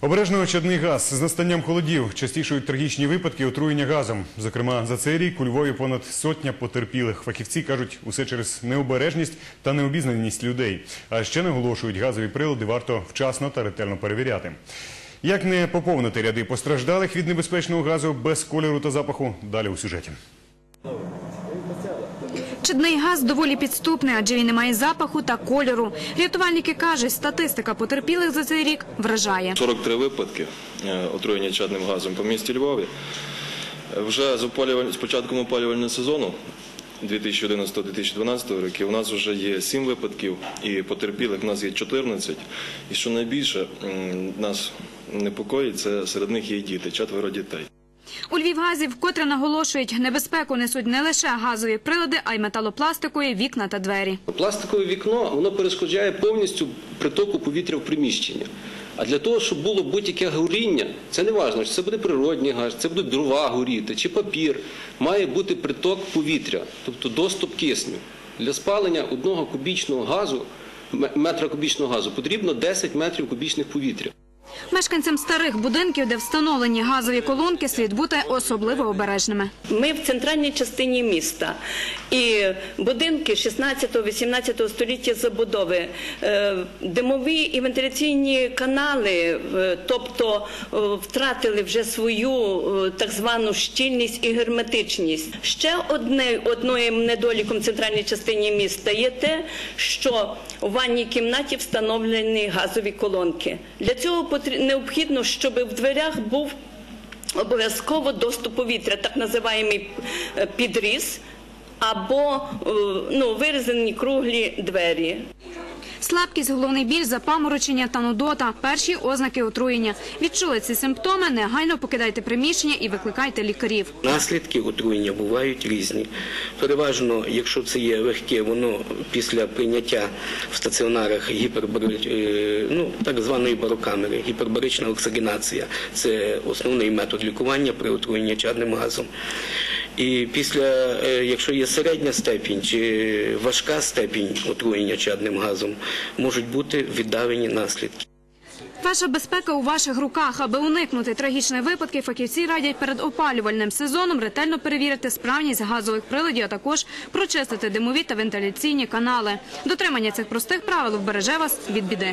Обережно чадний газ з настанням холодів частішують трагічні випадки отруєння газом. Зокрема, за цей рік у Львові понад сотня потерпілих. Фахівці кажуть, усе через необережність та необізнаність людей. А ще наголошують, газові прилади варто вчасно та ретельно перевіряти. Як не поповнити ряди постраждалих від небезпечного газу без кольору та запаху? Далі у сюжеті. Чадний газ доволі підступний, адже він не має запаху та кольору. Рятувальники кажуть, статистика потерпілих за цей рік вражає. 43 випадки е, отруєння чадним газом по місті Львові. Вже з, опалюваль- з початком опалювального сезону 2011-2012 років у нас вже є 7 випадків і потерпілих у нас є 14. І що найбільше нас непокоїть, це серед них є діти, четверо дітей. У Львівгазі вкотре наголошують, небезпеку несуть не лише газові прилади, а й металопластикові вікна та двері. Пластикове вікно воно перешкоджає повністю притоку повітря в приміщення. А для того, щоб було будь-яке горіння, це не важливо, чи це буде природній газ, це будуть дрова горіти, чи папір. Має бути приток повітря, тобто доступ кисню. Для спалення одного кубічного газу, метра кубічного газу, потрібно 10 метрів кубічних повітря. Мешканцям старих будинків, де встановлені газові колонки, слід бути особливо обережними. Ми в центральній частині міста. І будинки 16-18 століття забудови, е, димові і вентиляційні канали, е, тобто е, втратили вже свою так звану щільність і герметичність. Ще одне, одним недоліком в центральній частині міста є те, що у ванній кімнаті встановлені газові колонки. Для цього потрі- необхідно, щоб в дверях був обов'язково доступ повітря, так називаємий е, підріз, або е, ну, вирізані круглі двері. Слабкість, головний біль, запаморочення та нудота – перші ознаки отруєння. Відчули ці симптоми, негайно покидайте приміщення і викликайте лікарів. Наслідки отруєння бувають різні. Переважно, якщо це є легке, воно після прийняття в стаціонарах гіпербари... е, ну, так званої барокамери, гіпербарична оксигенація – це основний метод лікування при отруєнні чадним газом. І після, е, якщо є середня степінь чи важка степінь отруєння чадним газом, можуть бути віддавені наслідки. Ваша безпека у ваших руках. Аби уникнути трагічних випадків, фахівці радять перед опалювальним сезоном ретельно перевірити справність газових приладів, а також прочистити димові та вентиляційні канали. Дотримання цих простих правил вбереже вас від біди.